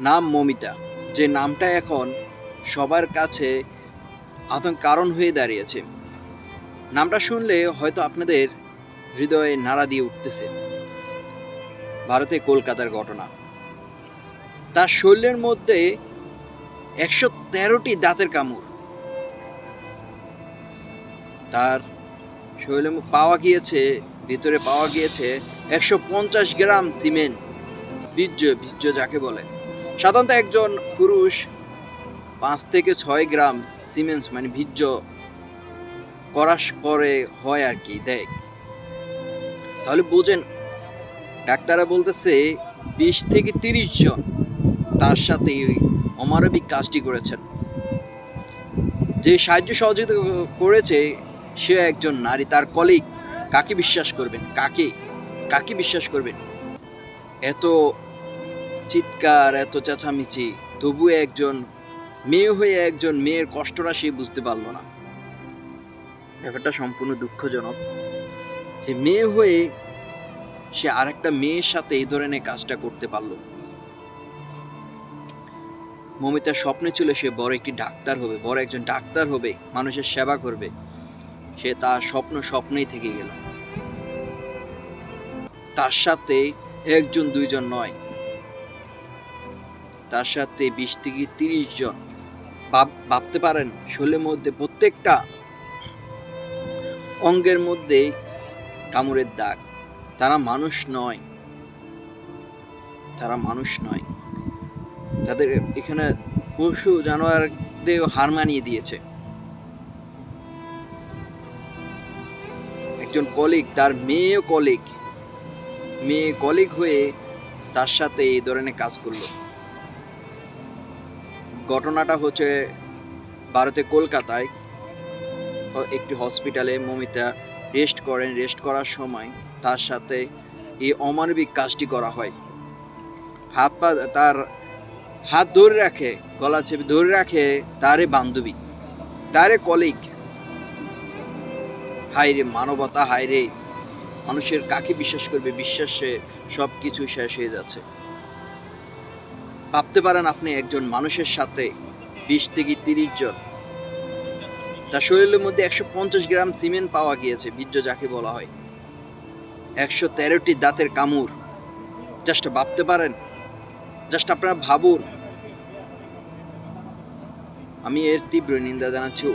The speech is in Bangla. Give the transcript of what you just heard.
নাম মমিতা, যে নামটা এখন সবার কাছে আতঙ্ক কারণ হয়ে দাঁড়িয়েছে। নামটা শুনলে হয়তো আপনাদের হৃদয়ে নাড়া দিয়ে উঠতেছে। ভারতে কলকাতার ঘটনা। তার শরীরের মধ্যে একশো তেরোটি দাঁতের কামড়। তার শরীরে পাওয়া গিয়েছে, ভিতরে পাওয়া গিয়েছে একশো পঞ্চাশ গ্রাম সিমেন্ট, বীর্য বীর্য যাকে বলে। সাধারণত একজন পুরুষ পাঁচ থেকে ছয় গ্রাম সিমেন্টস মানে ভিজ্য করার পরে হয় আর কি, দেয়। তাহলে বোঝেন, ডাক্তাররা বলতেছে বিশ থেকে তিরিশ জন তার সাথে ওই অমানবিক কাজটি করেছেন। যে সাহায্য সহযোগিতা করেছে, সে একজন নারী, তার কলিগ কাকে বিশ্বাস করবেন? কাকে? কাকে বিশ্বাস করবেন? এত চিৎকার, এত চেঁচামেচি। তবু একজন মেয়ে হয়ে একজন মেয়ের কষ্টটা সে বুঝতে পারল না। ব্যাপারটা সম্পূর্ণ দুঃখজনক। যে মেয়ে হয়ে সে আরেকটা মেয়ের সাথে এই ধরনের কাজটা করতে পারল। মমিতার স্বপ্নে ছিল সে বড় একটি ডাক্তার হবে, বড় একজন ডাক্তার হবে, মানুষের সেবা করবে। সে তার স্বপ্ন স্বপ্নেই থেকে গেল। তার সাথে একজন দুইজন নয় তার সাথে বিশ থেকে তিরিশ জন। ভাবতে পারেন শরীরের মধ্যে প্রত্যেকটা অঙ্গের মধ্যে কামড়ের দাগ। তারা মানুষ নয়। তারা মানুষ নয়। তাদের এখানে পশু জানোয়ারদের হার মানিয়ে দিয়েছে। একজন কলিগ, তার মেয়েও কলিগ। মেয়ে কলিগ হয়ে তার সাথে এই ধরনের কাজ করল। ঘটনাটা হচ্ছে ভারতে কলকাতায় একটি হসপিটালে মমিতা রেস্ট করেন রেস্ট করার সময় তার সাথে এই অমানবিক কাজটি করা হয়। হাত পা, তার হাত ধরে রাখে, গলা চেপে ধরে রাখে তারে বান্ধবী, তারে কলিগ হাইরে মানবতা হাইরে মানুষের কাকে বিশ্বাস করবে? বিশ্বাসে সব কিছু শেষ হয়ে যাচ্ছে। ভাবতে পারেন আপনি একজন মানুষের সাথে বিশ থেকে তিরিশ জন। তার শরীরের মধ্যে একশো পঞ্চাশ গ্রাম সিমেন্ট পাওয়া গিয়েছে, বীর্য যাকে বলা হয়। একশো তেরোটি দাঁতের কামড়। জাস্ট ভাবতে পারেন। জাস্ট আপনারা ভাবুন। আমি এর তীব্র নিন্দা জানাচ্ছি।